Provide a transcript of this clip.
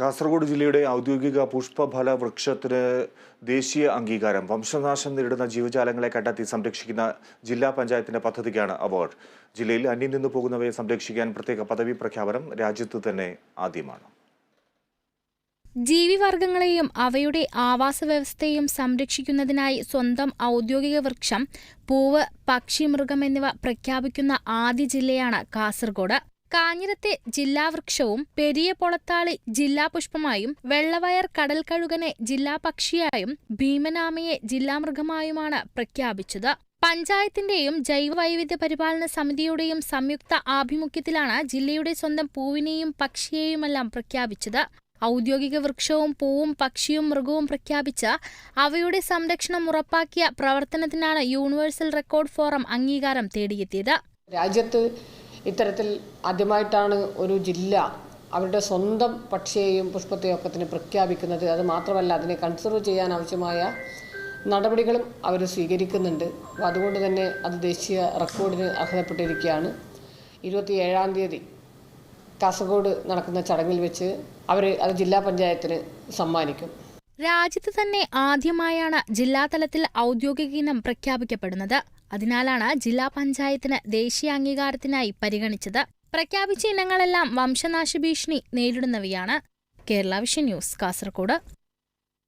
കാസർഗോഡ് ജില്ലയുടെ ഔദ്യോഗിക പുഷ്പഫല വൃക്ഷത്തിന് ദേശീയ അംഗീകാരം. വംശനാശം നേരിടുന്ന ജീവജാലങ്ങളെ കണ്ടെത്തി സംരക്ഷിക്കുന്ന ജില്ലാ പഞ്ചായത്തിന്റെ പദ്ധതിക്കാണ് അവാർഡ്. ജില്ലയിൽ അന്യം നിന്ന് പോകുന്നവയെ സംരക്ഷിക്കാൻ പ്രത്യേക പദവി പ്രഖ്യാപനം രാജ്യത്ത് തന്നെ ആദ്യമാണ്. ജീവിവർഗങ്ങളെയും അവയുടെ ആവാസ വ്യവസ്ഥയെയും സംരക്ഷിക്കുന്നതിനായി സ്വന്തം ഔദ്യോഗിക വൃക്ഷം പൂവ് പക്ഷി മൃഗം എന്നിവ പ്രഖ്യാപിക്കുന്ന ആദ്യ ജില്ലയാണ് കാസർഗോഡ്. കാഞ്ഞിരത്തെ ജില്ലാ വൃക്ഷവും പെരിയ പൊളത്താളി ജില്ലാ പുഷ്പമായും വെള്ളവയർ കടൽക്കഴുകനെ ജില്ലാ പക്ഷിയായും ഭീമനാമയെ ജില്ലാ മൃഗമായുമാണ് പ്രഖ്യാപിച്ചത്. പഞ്ചായത്തിന്റെയും ജൈവവൈവിധ്യ പരിപാലന സമിതിയുടെയും സംയുക്ത ആഭിമുഖ്യത്തിലാണ് ജില്ലയുടെ സ്വന്തം പൂവിനെയും പക്ഷിയെയുമെല്ലാം പ്രഖ്യാപിച്ചത്. ഔദ്യോഗിക വൃക്ഷവും പൂവും പക്ഷിയും മൃഗവും പ്രഖ്യാപിച്ച അവയുടെ സംരക്ഷണം ഉറപ്പാക്കിയ പ്രവർത്തനത്തിനാണ് യൂണിവേഴ്സൽ റെക്കോർഡ് ഫോറം അംഗീകാരം തേടിയെത്തിയത്. രാജ്യത്ത് ഇത്തരത്തിൽ ആദ്യമായിട്ടാണ് ഒരു ജില്ല അവരുടെ സ്വന്തം പക്ഷിയെയും പുഷ്പത്തെയും ഒക്കത്തിന് പ്രഖ്യാപിക്കുന്നത്. അത് മാത്രമല്ല അതിനെ കൺസർവ് ചെയ്യാൻ ആവശ്യമായ നടപടികളും അവർ സ്വീകരിക്കുന്നുണ്ട്. അപ്പോൾ അതുകൊണ്ട് തന്നെ അത് ദേശീയ റെക്കോർഡിന് അർഹതപ്പെട്ടിരിക്കുകയാണ്. ഇരുപത്തി ഏഴാം തീയതി കാസർഗോഡ് നടക്കുന്ന ചടങ്ങിൽ വെച്ച് അവർ അത് ജില്ലാ പഞ്ചായത്തിന് സമ്മാനിക്കും. രാജ്യത്ത് തന്നെ ആദ്യമായാണ് ജില്ലാതലത്തിൽ ഔദ്യോഗിക ഇനം പ്രഖ്യാപിക്കപ്പെടുന്നത്. അതിനാലാണ് ജില്ലാ പഞ്ചായത്തിന് ദേശീയ അംഗീകാരത്തിനായി പരിഗണിച്ചത്. പ്രഖ്യാപിച്ച ഇനങ്ങളെല്ലാം വംശനാശ ഭീഷണി നേരിടുന്നവയാണ്. Kerala vision news Kasaragod